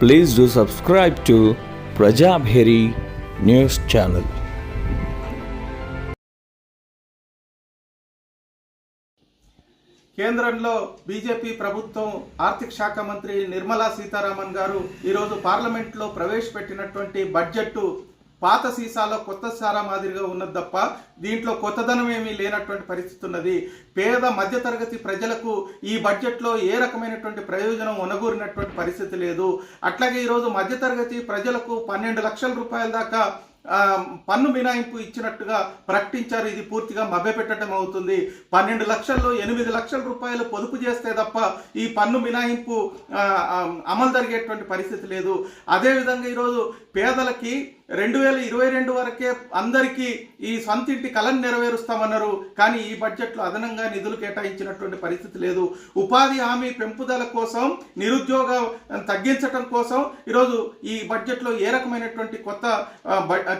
Please do subscribe to Prajabheri news channel. కేంద్రంలో BJP ప్రభుత్వం ఆర్థిక శాఖ మంత్రి నిర్మలా సీతారామన్ గారు ఈరోజు పార్లమెంట్లో ప్రవేశపెట్టినటువంటి బడ్జెట్ పాత సీసాలో కొత్త సారా మాదిరిగా ఉన్నది తప్ప దీంట్లో కొత్తదనం ఏమీ లేనటువంటి పరిస్థితి ఉన్నది. పేద మధ్యతరగతి ప్రజలకు ఈ బడ్జెట్లో ఏ రకమైనటువంటి ప్రయోజనం ఒనగూరినటువంటి పరిస్థితి లేదు. అట్లాగే ఈరోజు మధ్యతరగతి ప్రజలకు పన్నెండు లక్షల రూపాయల దాకా పన్ను మినాయింపు ఇచ్చినట్టుగా ప్రకటించారు. ఇది పూర్తిగా మభ్యపెట్టడం అవుతుంది. పన్నెండు లక్షల్లో ఎనిమిది లక్షల రూపాయలు పొదుపు చేస్తే తప్ప ఈ పన్ను మినాయింపు అమలు జరిగేటువంటి పరిస్థితి లేదు. అదేవిధంగా ఈరోజు పేదలకి రెండు వేల ఇరవై రెండు వరకే అందరికీ ఈ సొంత ఇంటి కళను నెరవేరుస్తామన్నారు. కానీ ఈ బడ్జెట్లో అదనంగా నిధులు కేటాయించినటువంటి పరిస్థితి లేదు. ఉపాధి హామీ పెంపుదల కోసం నిరుద్యోగం తగ్గించడం కోసం ఈరోజు ఈ బడ్జెట్లో ఏ రకమైనటువంటి కొత్త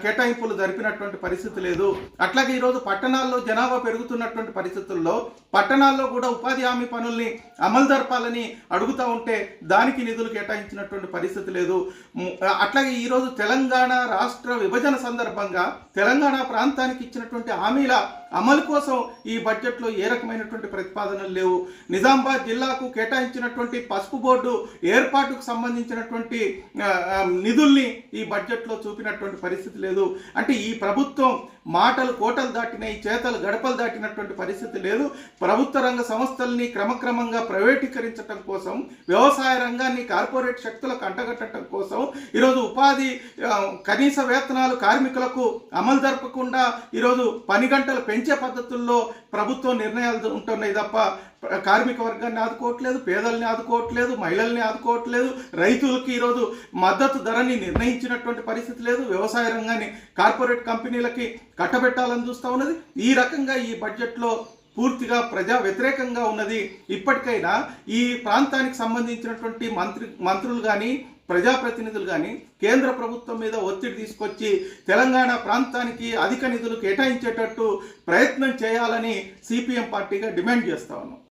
కేటాయింపులు జరిపినటువంటి పరిస్థితి లేదు. అట్లాగే ఈరోజు పట్టణాల్లో జనాభా పెరుగుతున్నటువంటి పరిస్థితుల్లో పట్టణాల్లో కూడా ఉపాధి హామీ పనుల్ని అమలు జరపాలని అడుగుతా ఉంటే దానికి నిధులు కేటాయించినటువంటి పరిస్థితి లేదు. అట్లాగే ఈరోజు తెలంగాణ రాష్ట్ర విభజన సందర్భంగా తెలంగాణ ప్రాంతానికి ఇచ్చినటువంటి హామీల అమలు కోసం ఈ బడ్జెట్లో ఏ రకమైనటువంటి ప్రతిపాదనలు లేవు. నిజామాబాద్ జిల్లాకు కేటాయించినటువంటి పసుపు బోర్డు ఏర్పాటుకు సంబంధించినటువంటి నిధుల్ని ఈ బడ్జెట్లో చూపినటువంటి పరిస్థితి లేదు. అంటే ఈ ప్రభుత్వం మాటలు కోటలు దాటినాయి చేతలు గడపలు దాటినటువంటి పరిస్థితి లేదు. ప్రభుత్వ రంగ సంస్థల్ని క్రమక్రమంగా ప్రైవేటీకరించడం కోసం వ్యవసాయ రంగాన్ని కార్పొరేట్ శక్తులకు అంటగట్టడం కోసం ఈరోజు ఉపాధి కనీస వేతనాలు కార్మికులకు అమలు జరపకుండా ఈరోజు పని గంటలు పెంచే పద్ధతుల్లో ప్రభుత్వం నిర్ణయాలు ఉంటున్నాయి తప్ప కార్మిక వర్గాన్ని ఆదుకోవట్లేదు పేదల్ని ఆదుకోవట్లేదు మహిళల్ని ఆదుకోవట్లేదు రైతులకి ఈరోజు మద్దతు ధరని నిర్ణయించినటువంటి పరిస్థితి లేదు. వ్యవసాయ రంగాన్ని కార్పొరేట్ కంపెనీలకి కట్టబెట్టాలని చూస్తూ ఉన్నది. ఈ రకంగా ఈ బడ్జెట్లో పూర్తిగా ప్రజా వ్యతిరేకంగా ఉన్నది. ఇప్పటికైనా ఈ ప్రాంతానికి సంబంధించినటువంటి మంత్రి మంత్రులు కానీ ప్రజాప్రతినిధులు కానీ కేంద్ర ప్రభుత్వం మీద ఒత్తిడి తీసుకొచ్చి తెలంగాణ ప్రాంతానికి అధిక నిధులు కేటాయించేటట్టు ప్రయత్నం చేయాలని సిపిఎం పార్టీగా డిమాండ్ చేస్తా ఉన్నాం.